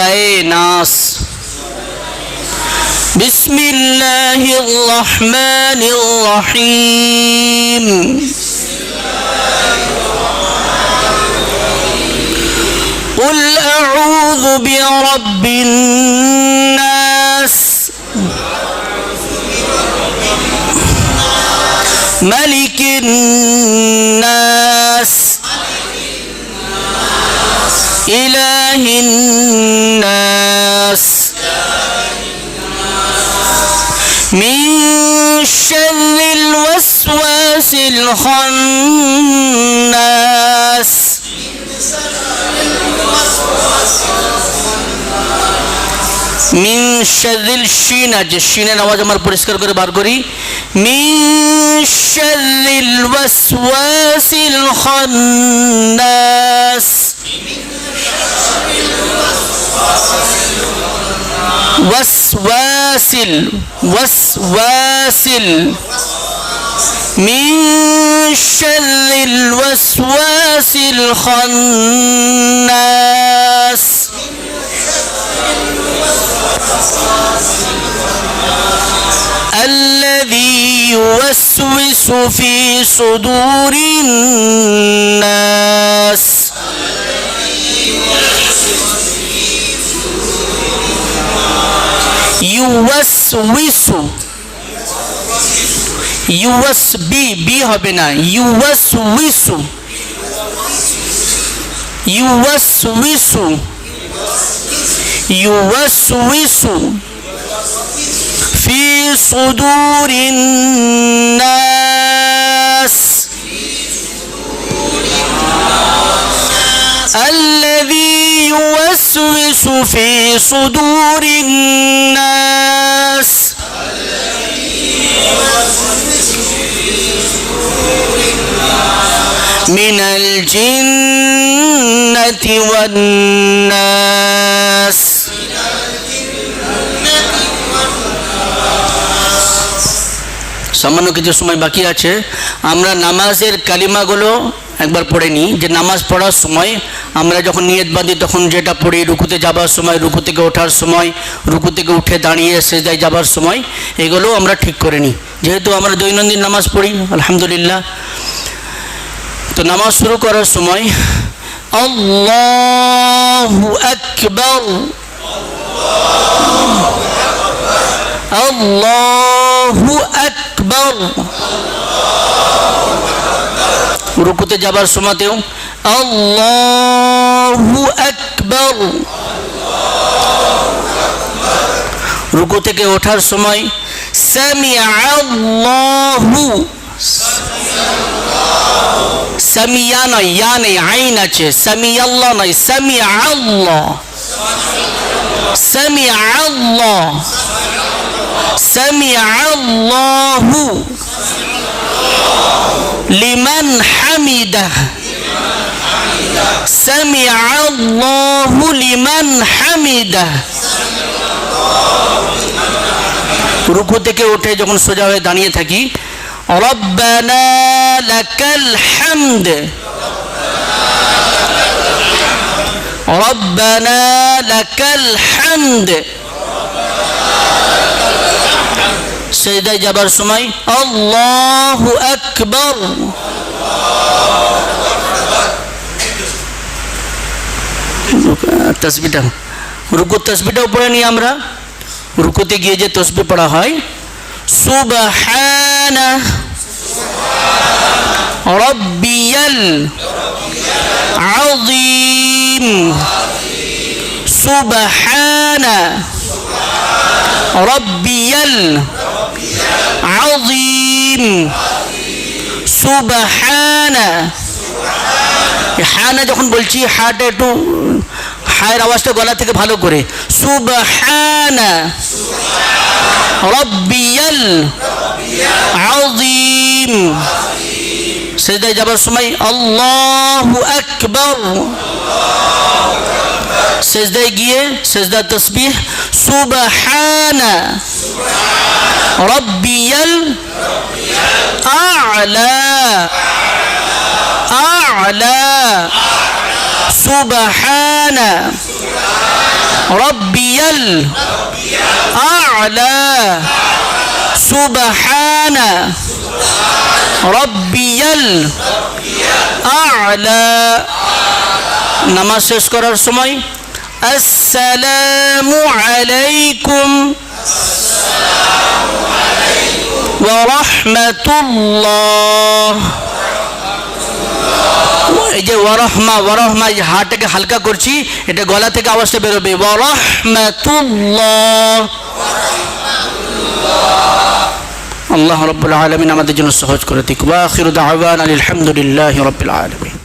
سورہ ناس. بسم الله الرحمن الرحيم. قل أعوذ برب الناس. ملك الناس. من شر الوسواس الخناس মিন শারিল শিন আছে শিনের আওয়াজ আমার পরিষ্কার করে বার করি মিন শারিল ওয়াসওয়াসিল খান্নাস ওয়াসওয়াসিল وسواسل وسواسل. من شر الوسواس الخناس. الذي يوسوس في صدور الناس يوسوس ইউএস বি বি হবে না ইউএস উইসু ইউএস উইসু ইউএস উইসু في صدور الناس في صدور الناس من الجنة والناس সামান্য কিছু সময় বাকি আছে আমরা নামাজের কালিমাগুলো একবার পড়ে নিই যে নামাজ পড়ার সময় আমরা যখন নিয়ত বাঁধি তখন যেটা পড়ি, রুকুতে যাবার সময়, রুকু থেকে ওঠার সময়, রুকু থেকে উঠে দাঁড়িয়ে সেজায় যাবার সময়, এগুলো আমরা ঠিক করে নিই। যেহেতু আমরা দৈনন্দিন নামাজ পড়ি, আলহামদুলিল্লাহ। তো নামাজ শুরু করার সময়, আল্লাহু আকবার। আল্লাহু আকবার। রুকুতে যাবার সময়তেও আল্লাহু আকবার রুকু থেকে ওঠার সময় সামিআ আল্লাহু সামিয়া নয় ইয়া নেই আইন আছে সামিয়াল্লাহ নয় সামিয়া আল্লাহ সামিয়া আল্লাহ সামিয়া আল্লাহু লিমান হামিদাহ সামিয়া আল্লাহু লিমান হামিদাহ রুকু থেকে উঠে যখন সোজা হয়ে দাঁড়িয়ে থাকি ربنا لك الحمد ربنا لك الحمد সেজদায় যাবার সময় আল্লাহু আকবার তসবিটা রুকু তসবিটাও পড়ে নিই আমরা। রুকুতে গিয়ে যে তসবি পড়া হয়, সুবহানা রব্বিয়াল রব্বিয়াল হানা যখন বলছি হাটা একটু হায়ের আওয়াজটা গলা থেকে ভালো করে। সুবহানা রব্বিয়াল আযীম। সেজদায় যাবার সময় আল্লাহু আকবার। সেজদায় গিয়ে সেজদা তসবিহ, সুবহানা রব্বিয়াল আ'লা আ'লা। সুবহানা রব্বিয়াল আ'লা সুবহানা রব্বিয়াল আ'লা নামাজ শেষ করার সময় আসসালামু আলাইকুম ওরহমতুল্লাহ এই যে ওয়ারহমা ওয়ারহমা এই হালকা করছি, এটা গলা থেকে আওয়াজটা বেরোবে। আল্লাহ রব্বুল আলমিন আমাদের জন্য সহজ করে দিক। আলহামদুলিল্লাহ আলামিন।